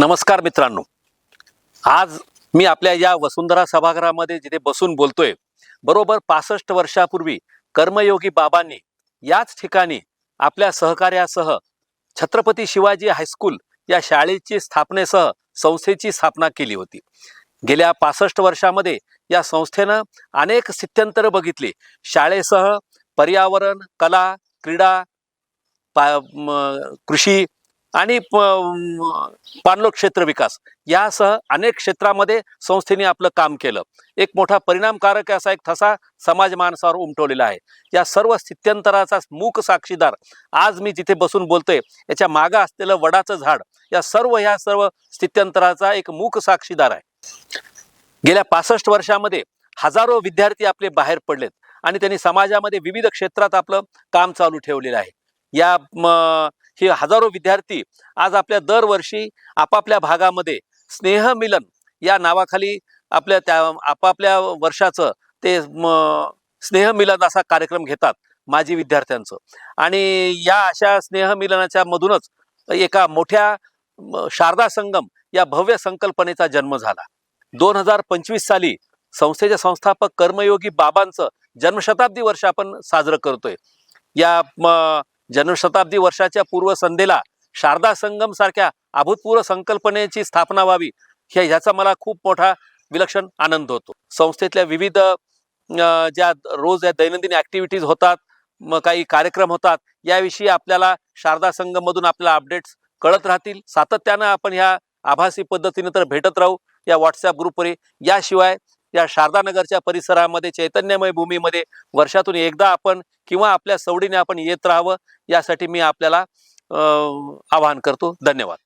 नमस्कार मित्रांनो. आज मी आपल्या या वसुंधरा सभागृहामध्ये जिथे बसून बोलतोय बरोबर पासष्ट वर्षापूर्वी कर्मयोगी बाबांनी याच ठिकाणी आपल्या सहकार्यासह छत्रपती शिवाजी हायस्कूल या शाळेची स्थापनेसह संस्थेची स्थापना केली होती. गेल्या पासष्ट वर्षामध्ये या संस्थेनं अनेक स्थित्यंतर बघितले. शाळेसह पर्यावरण कला क्रीडा पा कृषी आणि पाणलोट क्षेत्र विकास. यासह अनेक क्षेत्रामध्ये संस्थेने आपलं काम केलं. एक मोठा परिणामकारक असा एक ठसा समाज माणसावर उमटवलेला आहे. या सर्व स्थित्यंतराचा मूक साक्षीदार आज मी जिथे बसून बोलतोय याच्या मागं असलेलं वडाचं झाड या सर्व ह्या सर्व स्थित्यंतराचा एक मूक साक्षीदार आहे. गेल्या पासष्ट वर्षामध्ये हजारो विद्यार्थी आपले बाहेर पडलेत आणि त्यांनी समाजामध्ये विविध क्षेत्रात आपलं काम चालू ठेवलेलं आहे. या म, हे हजारो विद्यार्थी आज आपल्या दरवर्षी आपापल्या भागामध्ये स्नेहमिलन या नावाखाली आपल्या त्या आपापल्या वर्षाचं ते स्नेह स्नेहमिलन असा कार्यक्रम घेतात माजी विद्यार्थ्यांचं. आणि या अशा स्नेहमिलनाच्या मधूनच एका मोठ्या शारदा संगम या भव्य संकल्पनेचा जन्म झाला. दोन हजार पंचवीस साली संस्थेचे संस्थापक कर्मयोगी बाबांचं जन्मशताब्दी वर्ष आपण साजरं करतोय. या जन्मशताब्दी वर्षाच्या पूर्वसंध्येला शारदा संगम सारख्या अभूतपूर्व संकल्पनेची स्थापना व्हावी. ह्या ह्याचा मला खूप मोठा विलक्षण आनंद होतो. संस्थेतल्या विविध ज्या रोज या दैनंदिन ऍक्टिव्हिटीज होतात मग काही कार्यक्रम होतात याविषयी आपल्याला शारदा संगममधून आपल्याला अपडेट्स कळत राहतील. सातत्यानं आपण ह्या आभासी पद्धतीने तर भेटत राहू या व्हॉट्सअप ग्रुपवर याशिवाय या शारदानगरच्या परिसरामध्ये चैतन्यमय भूमीमध्ये वर्षातून एकदा आपण किंवा आपल्या सवडीने आपण येत राहावं यासाठी मी आपल्याला आवाहन करतो. धन्यवाद.